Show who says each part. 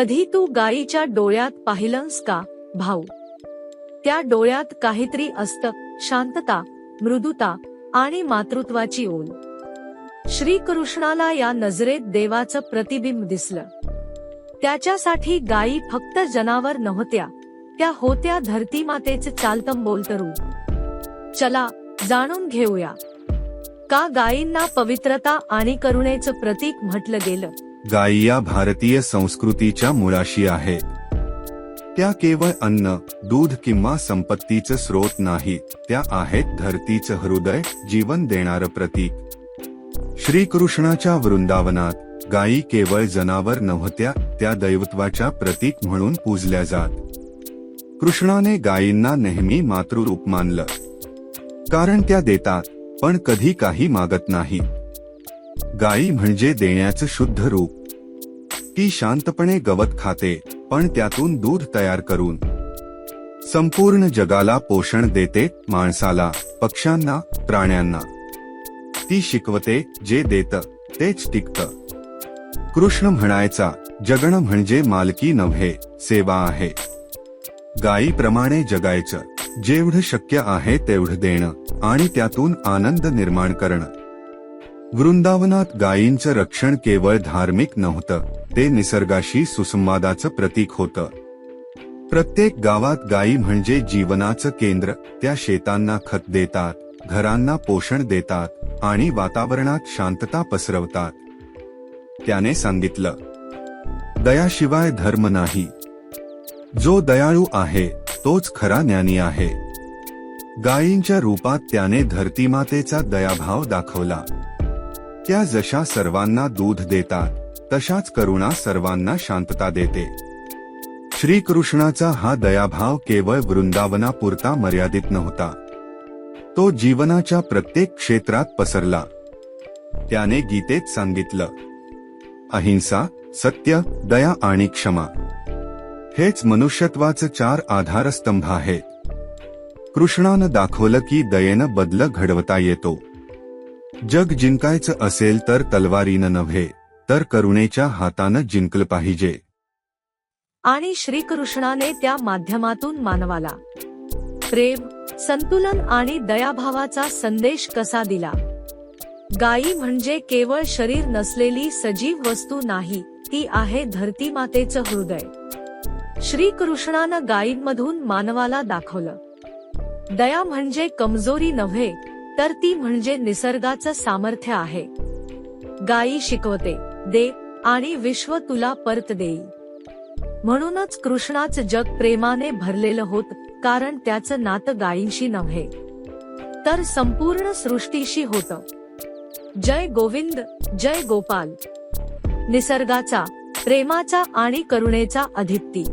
Speaker 1: कधी तू गायीच्या डोळ्यात पाहिलंस का? भाऊ. त्या डोळ्यात काहीतरी असतं शांतता मृदुता आणि मातृत्वाची ओल. श्रीकृष्णाला या नजरेत देवाचं प्रतिबिंब दिसलं. त्याच्यासाठी गायी फक्त जनावर नव्हत्या त्या होत्या धरती मातेचे चालतं बोलतरू. रूप चला जाणून घेऊया. का गायींना पवित्रता आणि करुणेचं प्रतीक म्हटलं गेलं?
Speaker 2: गायी या भारतीय संस्कृतीच्या मुळाशी आहेत त्या केवळ अन्न दूध किंवा संपत्तीचं स्रोत नाही त्या आहेत धरतीचं हृदय जीवन देणारं प्रतीक. श्रीकृष्णाच्या वृंदावनात गायी केवळ जनावर नव्हत्या त्या दैवत्वाच्या प्रतीक म्हणून पूजल्या जात. कृष्णाने गायींना नेहमी मातृरूप मानलं. कारण त्या देतात पण कधी काही मागत नाही. गायी म्हणजे देण्याचं शुद्ध रूप. ती शांतपणे गवत खाते पण त्यातून दूध तयार करून. संपूर्ण जगाला पोषण देते माणसाला पक्ष्यांना प्राण्यांना. ती शिकवते जे देत तेच टिकत. कृष्ण म्हणायचा जगण म्हणजे मालकी नव्हे सेवा आहे. गायीप्रमाणे जगायचं जेवढं शक्य आहे तेवढं देणं आणि त्यातून आनंद निर्माण करणं. वृंदावनात गायींचं रक्षण केवळ धार्मिक नव्हतं ते निसर्गाशी सुसंवादाचं प्रतीक होतं. प्रत्येक गावात गायी म्हणजे जीवनाचं केंद्र त्या शेतांना खत देतात घरांना पोषण देतात आणि वातावरणात शांतता पसरवतात. त्याने सांगितलं दयाशिवाय धर्म नाही. जो दयाळू आहे तोच खरा ज्ञानी आहे. गायींच्या रूपात त्याने धरतीमातेचा दयाभाव दाखवला. त्या जशा सर्वांना दूध देतात तशाच करुणा सर्वांना शांतता देते. श्रीकृष्णाचा हा दयाभाव केवळ वृंदावनापुरता मर्यादित नव्हता. तो जीवनाच्या प्रत्येक क्षेत्रात पसरला. त्याने गीतेत सांगितलं अहिंसा सत्य दया आणि क्षमा हेच मनुष्यत्वाचं चार आधारस्तंभ आहेत. कृष्णानं दाखवलं की दयेनं बदल घडवता येतो. जग जिंकायचं असेल तर तलवारीनं नव्हे तर करुणेच्या हातानं जिंकलं पाहिजे.
Speaker 1: आणि श्रीकृष्णाने त्या माध्यमातून मानवाला प्रेम संतुलन आणि दयाभावाचा संदेश कसा दिला? गायी म्हणजे केवळ शरीर नसलेली सजीव वस्तू नाही ती आहे धरती मातेचं हृदय. श्रीकृष्णानं गायींमधून मानवाला दाखवलं. दया म्हणजे कमजोरी नव्हे तर ती म्हणजे निसर्गाचं सामर्थ्य आहे. गायी शिकवते दे आणि विश्व तुला परत देईल. म्हणूनच कृष्णाचं जग प्रेमाने भरलेलं होत कारण त्याचं नातं गायींशी नव्हे. तर संपूर्ण सृष्टीशी होत. जय गोविंद जय गोपाल. निसर्गाचा प्रेमाचा आणि करुणेचा अधिपती